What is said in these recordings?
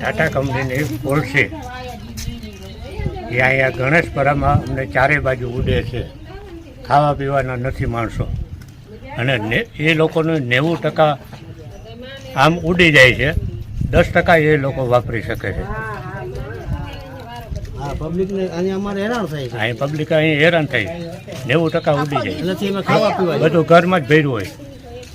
ટાટા કંપનીની પોલસી. એ અહીંયા ગણેશપરામાં અમને ચારે બાજુ ઉડે છે. ખાવા પીવાના નથી માણસો. અને ને એ લોકોનું નેવું ટકા આમ ઉડી જાય છે. દસ ટકા એ લોકો વાપરી શકે છે. હા પબ્લિકને અહીંયા અમારે હેરાન થાય છે. અહીં પબ્લિક અહીં હેરાન થાય નેવું ટકા ઉડી જાય. બધું ઘરમાં જ ભર્યું હોય.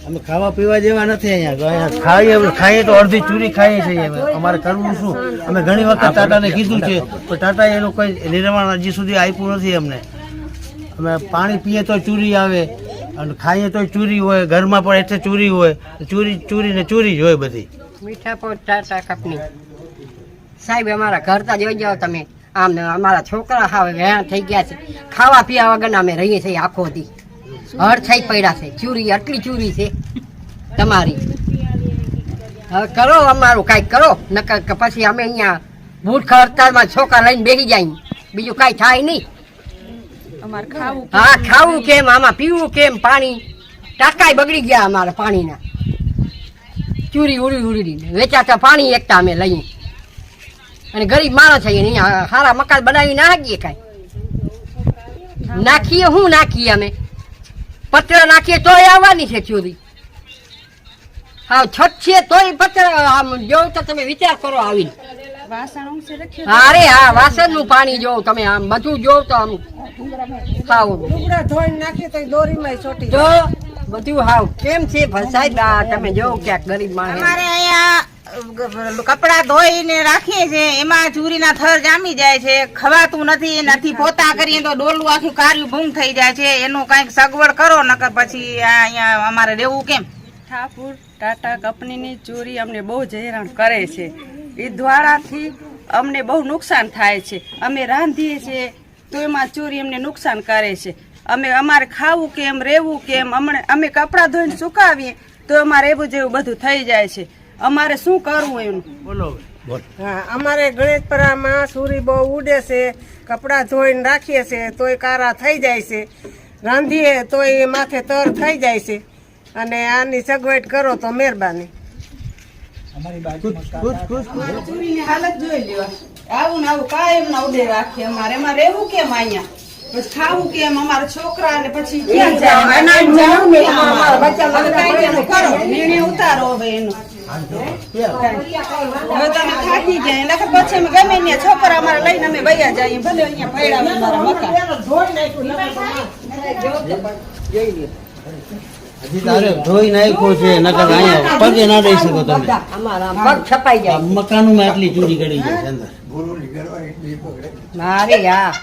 અમે ખાવા પીવા જેવા નથી અહીંયા. તો અહીંયા ખાઈએ ખાઈએ તો અડધી ચૂરી ખાઈએ છીએ અમે. અમારે કરવું શું? અમે ઘણી વખત ટાટાને કીધું છે પણ ટાટા એનું કોઈ નિર્માણ હજી સુધી આપ્યું નથી અમને. અમે પાણી પીએ તો ચૂરી આવે અને ખાઈએ તો ચૂરી હોય ઘરમાં પણ એટલે ચૂરી હોય. ચૂરી ચૂરીને ને ચોરી જ હોય બધી. મીઠાપોર ટાટા કંપની. સાહેબ અમારા ઘર તા જોઈ જાઓ તમે. આમ ને અમારા છોકરા હવે વેણ થઈ ગયા છે. ખાવા પીવા વગર અમે રહીએ છીએ આખો દી. હર પડ્યા છે. ચૂરી આટલી ચૂરી છે તમારી. હવે કરો અમારું કાંઈક કરો. નકર પછી અમે અહીંયા ભૂખ હડતાલમાં છોકરા લઈને બેસી જાય. બીજું કાંઈ થાય નહીં. હા ખાવું કેમ? આમાં પીવું કેમ? પાણી ટાંકાય બગડી ગયા અમારા પાણીના. ચૂરી ઉડી ઉડી વેચાતા પાણી એકતા અમે લઈએ. અને ગરીબ માણસ છે અહીંયા સારા મકાન બનાવી નાખીએ કાંઈ. નાખીએ શું નાખીએ અમે? પત્ર નાખીએ તોય આવવાની છે ચોરી હા છત છે તોય પત્ર આમ જોઉં તો તમે વિચાર કરો આવીને. અરે હા વાસણનું વાસણનું પાણી જોવ તમે આમ બધું જોવ તો આમ હાવ. લુગડા ધોઈને નાખીએ તો દોરીમાં છોટી જો બધું હાવ. કેમ છે સાહેબ? તમે જોવ ક્યાંક ગરીબ માણસ અમારે અહીંયા કપડા ધોઈને રાખીએ છે એમાં ચૂરીના થર જામી જાય છે ખવાતું નથી નથી પોતા કરીએ તો ડોલું આખું કાર્યું ભૂંગ થઈ જાય છે એનું કંઈક સગવડ કરો નકર પછી અહીંયા અમારે રહેવું કેમ? ઠાકુર ટાટા કંપનીની ચોરી અમને બહુ હેરાન કરે છે. એ દ્વારાથી અમને બહુ નુકસાન થાય છે. અમે રાંધીએ છીએ તો એમાં ચોરી અમને નુકસાન કરે છે. અમે અમારે ખાવું કેમ રહેવું કેમ અમને અમે કપડાં ધોઈને સુકાવીએ તો અમારે એવું જેવું બધું થઈ જાય છે. અમારે શું કરવું એનું? બોલો. હા અમારે ગણેશપરામાં સુરી બહુ ઉડે છે કપડાં ધોઈને રાખીએ છે તોય કારા થઈ જાય છે. રાંધીએ તોય માથે તર થઈ જાય છે. અને આની સગવડ કરો તો મહેરબાની. હાલત જોઈ લેવા. આવું ને આવું કાયમ ના ઉડે રાખીએ અમારે. એમાં રહેવું કેમ અહીંયા? ખાવું કેમ? અમારા છોકરા ને પછી ક્યાં જાય બચ્ચા કરો. નિર્ણય ઉતારો હવે એનો. હવે તમે થાકી ગયા નકર પછી અમે ગમે ત્યાં છોકરા અમારે લઈને અમે વયા જઈએ ભલે અહીંયા પડ્યા અમારા મકાન. હજી તારે ધોઈ નાખ્યો છે નકર અહીંયા પગે ના દઈ શકો તમે. પગ છપાઈ આ જાય મકાનમાં આટલી ચોરી કરી છે અંદર. મારે હા